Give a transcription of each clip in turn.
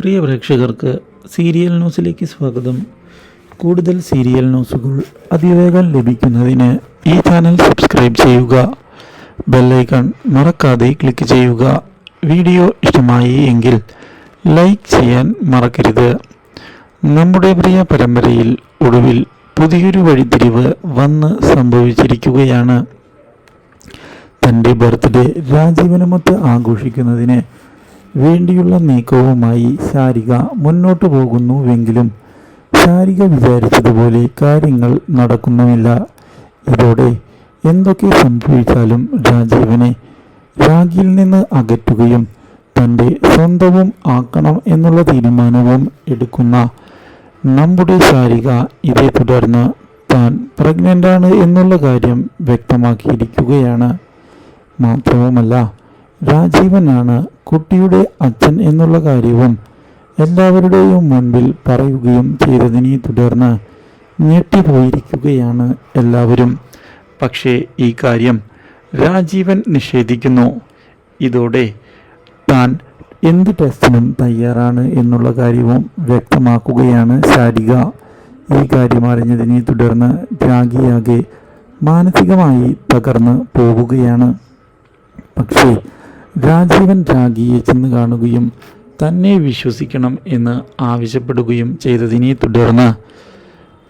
പ്രിയ പ്രേക്ഷകർക്ക് സീരിയൽ ന്യൂസിലേക്ക് സ്വാഗതം. കൂടുതൽ സീരിയൽ ന്യൂസുകൾ അതിവേഗം ലഭിക്കുന്നതിന് ഈ ചാനൽ സബ്സ്ക്രൈബ് ചെയ്യുക. ബെല്ലൈക്കൺ മറക്കാതെ ക്ലിക്ക് ചെയ്യുക. വീഡിയോ ഇഷ്ടമായി എങ്കിൽ ലൈക്ക് ചെയ്യാൻ മറക്കരുത്. നമ്മുടെ പ്രിയ പരമ്പരയിൽ ഒടുവിൽ പുതിയൊരു വഴിത്തിരിവ് വന്ന് സംഭവിച്ചിരിക്കുകയാണ്. തന്റെ ബർത്ത്ഡേ രാജീവനമൊത്ത് ആഘോഷിക്കുന്നതിന് വേണ്ടിയുള്ള നീക്കവുമായി ശാരിക മുന്നോട്ടു പോകുന്നുവെങ്കിലും ശാരിക വിചാരിച്ചതുപോലെ കാര്യങ്ങൾ നടക്കുന്നുമില്ല. ഇതോടെ എന്തൊക്കെ സംഭവിച്ചാലും രാജീവനെ രാഗിയിൽ നിന്ന് അകറ്റുകയും തന്റെ സ്വന്തവും ആക്കണം എന്നുള്ള തീരുമാനവും എടുക്കുന്ന നമ്മുടെ ശാരിക ഇതേ തുടർന്ന് താൻ പ്രഗ്നന്റാണ് എന്നുള്ള കാര്യം വ്യക്തമാക്കിയിരിക്കുകയാണ്. മാത്രവുമല്ല രാജീവനാണ് കുട്ടിയുടെ അച്ഛൻ എന്നുള്ള കാര്യവും എല്ലാവരുടെയും മുൻപിൽ പറയുകയും ചെയ്തതിനെ തുടർന്ന് ഞെട്ടിപ്പോയിരിക്കുകയാണ് എല്ലാവരും. പക്ഷേ ഈ കാര്യം രാജീവൻ നിഷേധിക്കുന്നു. ഇതോടെ താൻ എന്ത് ടെസ്റ്റിനും തയ്യാറാണ് എന്നുള്ള കാര്യവും വ്യക്തമാക്കുകയാണ് ശാരിക. ഈ കാര്യം അറിഞ്ഞതിനെ തുടർന്ന് രാഗിയാകെ മാനസികമായി തകർന്ന് പോവുകയാണ്. പക്ഷേ രാജീവൻ രാഗിയെ ചെന്ന് കാണുകയും തന്നെ വിശ്വസിക്കണം എന്ന് ആവശ്യപ്പെടുകയും ചെയ്തതിനെ തുടർന്ന്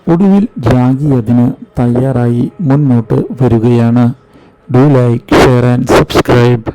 ഒടുവിൽ രാഗി അതിന് തയ്യാറായി മുന്നോട്ട് വരികയാണ്. Do like share and subscribe